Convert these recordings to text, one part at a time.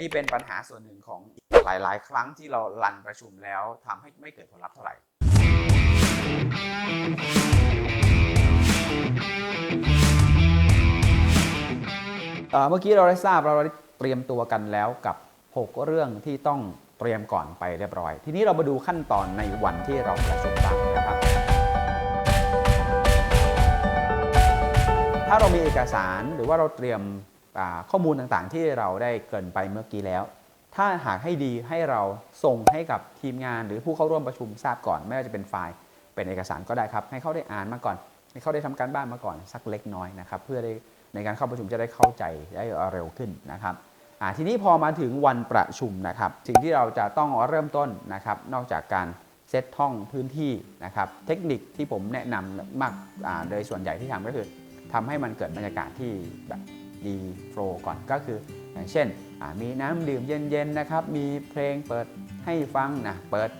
นี่เป็นปัญหาส่วนหนึ่งของหลาย ๆ ครั้งที่เรารันประชุมแล้วทำให้ไม่เกิดผลลัพธ์เท่าไหร่เอ่อเมื่อกี้เราได้ทราบเราได้เตรียมตัวกันแล้วกับ 6 เรื่องที่ต้องเตรียมก่อนไปเรียบร้อย ทีนี้เรามาดูขั้นตอนในวันที่เราประชุมกันนะครับ ถ้าเรามีเอกสารหรือว่าเราเตรียม ข้อมูลต่างๆ ที่เราได้เกินไปเมื่อกี้แล้ว ถ้าหากให้ดีให้เราส่งให้กับทีมงานหรือผู้เข้าร่วมประชุมทราบก่อน ไม่ว่าจะเป็นไฟล์เป็นเอกสารก็ได้ครับ ให้เขาได้อ่านมาก่อน ให้เขาได้ทำการบ้านมาก่อนสักเล็กน้อยนะครับ เพื่อได้ในการเข้าประชุมจะได้เข้าใจได้เร็วขึ้นนะครับทีนี้พอมาถึงวันประชุมนะครับ สิ่งที่เราจะต้องเริ่มต้นนะครับ นอกจากการเซตห้องพื้นที่นะครับ เทคนิคที่ผมแนะนำมากโดยส่วนใหญ่ที่ทำก็คือทำให้มันเกิดบรรยากาศที่แบบ ดีโฟล์ก่อนก็คือ อย่างเช่นมีน้ำดื่มเย็นๆนะครับ มีเพลงเปิดให้ฟังนะเปิด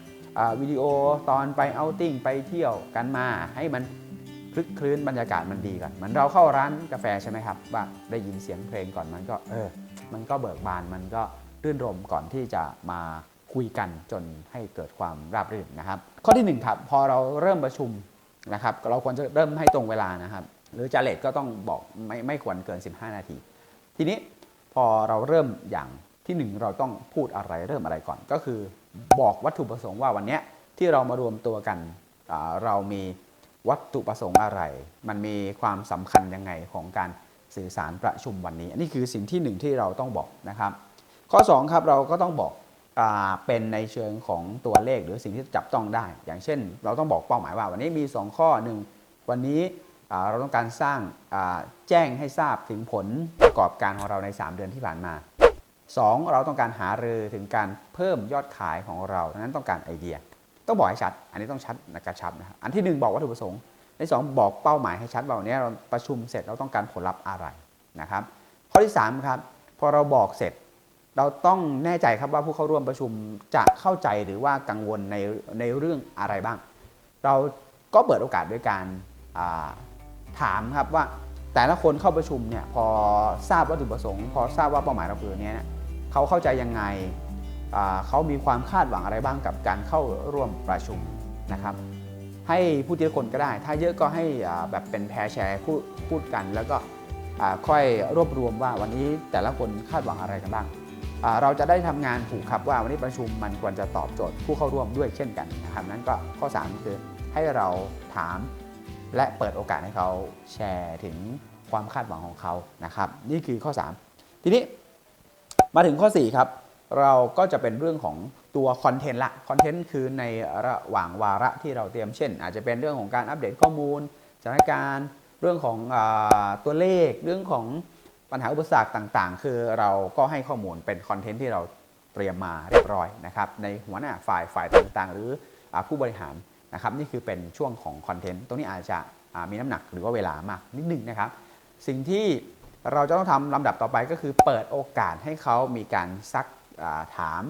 วิดีโอตอนไปเอาท์ติ้งไปเที่ยวกันมา ให้มันคลึกคลื้นบรรยากาศมันดีก่อนเหมือนเราเข้าร้านกาแฟใช่ไหมครับว่าได้ยินเสียงเพลงก่อนมันก็เออมันก็เบิกบานมันก็รื่นรมก่อนที่จะมาคุยกันจนให้เกิดความราบรื่นนะครับ ข้อที่หนึ่งครับพอเราเริ่มประชุมนะครับ เราควรจะเริ่มให้ตรงเวลานะครับ หรือจะเลทก็ต้องบอกไม่ไม่ควรเกิน 15 นาที ทีนี้พอเราเริ่มอย่างที่หนึ่งเราต้องพูดอะไรเริ่มอะไรก่อน ก็คือบอกวัตถุประสงค์ว่าวันนี้ที่เรามารวมตัวกันเรามีวัตถุประสงค์อะไร มันมีความสำคัญยังไงของการสื่อสารประชุมวันนี้ อันนี้คือสิ่งที่หนึ่งที่เราต้องบอกนะครับ ข้อสองครับเราก็ต้องบอกอเป็นในเชิงของตัวเลขหรือสิ่งที่จับต้องได้ อย่างเช่น เราต้องบอกเป้าหมายว่า วันนี้มี 2 ข้อหนึ่งวันนี้ เราต้องการสร้างแจ้งให้ทราบถึงผลประกอบการของเราใน 3 เดือนที่ผ่านมา 2. เราต้องการหารือถึงการเพิ่มยอดขายของเราดังนั้นต้องการไอเดีย ต้องบอกให้ชัด อันนี้ต้องชัดนะกระชับนะครับอันที่ 1 บอกวัตถุประสงค์ในสองบอกเป้าหมายให้ชัดว่าวันนี้เราประชุมเสร็จเราต้องการผลลัพธ์อะไรนะครับ ข้อที่3ครับพอเราบอกเสร็จ เราต้องแน่ใจครับว่าผู้เข้าร่วมประชุมจะเข้าใจหรือว่ากังวลในในเรื่องอะไรบ้าง เราก็เปิดโอกาสด้วยการ ถามครับว่าแต่ละคนเข้าประชุมเนี่ยพอทราบวัตถุประสงค์ พอทราบว่าเป้าหมายเราคืออนเนี้ยเนี่ยเขาเข้าใจยังไงเขามีความคาดหวังอะไรบ้างกับการเข้าร่วมประชุมนะครับ ให้พูดทีละคนก็ได้ ถ้าเยอะก็ให้แบบเป็นแพรแชร์พูดพูดกัน แล้วก็ค่อยรวบรวมว่าวันนี้แต่ละคนคาดหวังอะไรกันบ้างเราจะได้ทำงานถูกครับว่าวันนี้ประชุมมันควรจะตอบโจทย์ผู้เข้าร่วมด้วยเช่นกันนะครับนั้นก็ข้อ 3 คือให้เราถาม และเปิดโอกาสให้เขาแชร์ถึงความคาดหวังของเขานะครับ นี่คือข้อ 3 ทีนี้มาถึงข้อ 4 ครับ เราก็จะเป็นเรื่องของตัวคอนเทนต์ละคอนเทนต์คือในระหว่างวาระที่เราเตรียมเช่น อาจจะเป็นเรื่องของการอัปเดตข้อมูลสถานการณ์เรื่องของอตัวเลข เรื่องของปัญหาอุปสรรคต่างๆ คือเราก็ให้ข้อมูลเป็นคอนเทนต์ที่เราเตรียมมาเรียบร้อยนะครับในหัวหน้าฝ่ายฝ่ายต่างๆ หรือผู้บริหาร นะครับนี่คือเป็นช่วงของคอนเทนต์ตรงนี้อาจจะมีน้ำหนักหรือว่าเวลามากนิดนึงนะครับ สิ่งที่เราจะต้องทำลำดับต่อไปก็คือเปิดโอกาสให้เขามีการซักถาม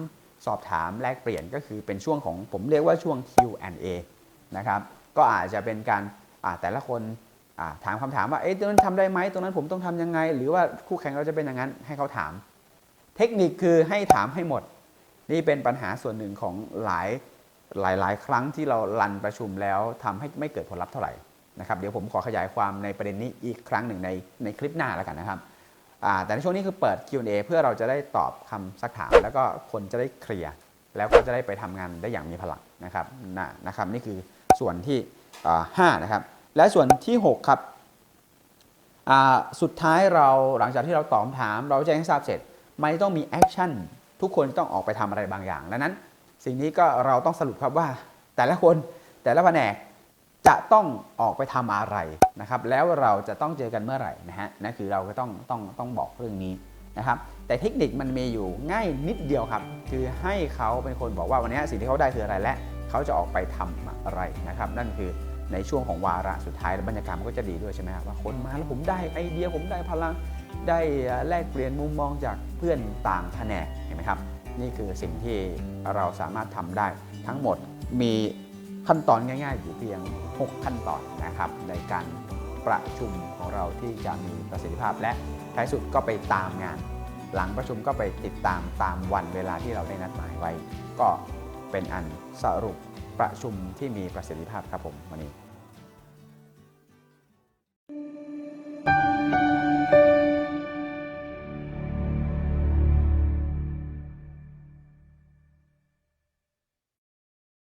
สอบถามแลกเปลี่ยนก็คือเป็นช่วงของผมเรียกว่าช่วง Q&A นะครับก็อาจจะเป็นการแต่ละคนถามคำถามว่าเอ๊ะตรงนั้นทำได้ไหมตรงนั้นผมต้องทำยังไง หรือว่าคู่แข่งเราจะเป็นอย่างนั้นให้เขาถาม เทคนิคคือให้ถามให้หมด นี่เป็นปัญหาส่วนหนึ่งของหลาย หลาย ๆ ครั้งที่เรารันประชุมแล้วทำให้ไม่เกิดผลลัพธ์เท่าไหร่นะครับเดี๋ยวผมขอขยายความในประเด็นนี้อีกครั้งหนึ่งในในคลิปหน้าแล้วกันนะครับแต่ในช่วงนี้คือเปิด Q&A เพื่อเราจะได้ตอบคำสักถาม แล้วก็คนจะได้เคลียร์แล้วก็จะได้ไปทำงานได้อย่างมีพลังนะครับนะนะครับนี่คือส่วนที่อ่าห้านะครับและส่วนที่ 6 ครับสุดท้ายเราหลังจากที่เราตอบคำถาม เราแจ้งให้ทราบเสร็จ มันต้องมีแอคชั่นทุกคนต้องออกไปทำอะไรบางอย่างดังนั้น สิ่งนี้ก็เราต้องสรุปครับว่า แต่ละคนแต่ละแผนกจะต้องออกไปทำอะไรนะครับ แล้วเราจะต้องเจอกันเมื่อไหร่นะฮะนั่นคือเราก็ต้องต้องต้องบอกเรื่องนี้นะครับ แต่เทคนิคมันมีอยู่ง่ายนิดเดียวครับ คือให้เขาเป็นคนบอกว่าวันนี้สิ่งที่เขาได้คืออะไรและเขาจะออกไปทำอะไรนะครับ นั่นคือในช่วงของวาระสุดท้ายบรรยากาศมันก็จะดีด้วยใช่ไหมครับว่าคนมาแล้วผมได้ไอเดียผมได้พลังได้แลกเปลี่ยนมุมมองจากเพื่อนต่างแผนกเห็นไหมครับ นี่คือสิ่งที่เราสามารถทำได้ทั้งหมดมีขั้นตอนง่ายๆอยู่เพียง 6 ขั้นตอนนะครับในการประชุมของเราที่จะมีประสิทธิภาพ และท้ายสุดก็ไปตามงาน หลังประชุมก็ไปติดตามตามวันเวลาที่เราได้นัดหมายไว้ ก็เป็นอันสรุปประชุมที่มีประสิทธิภาพครับผมวันนี้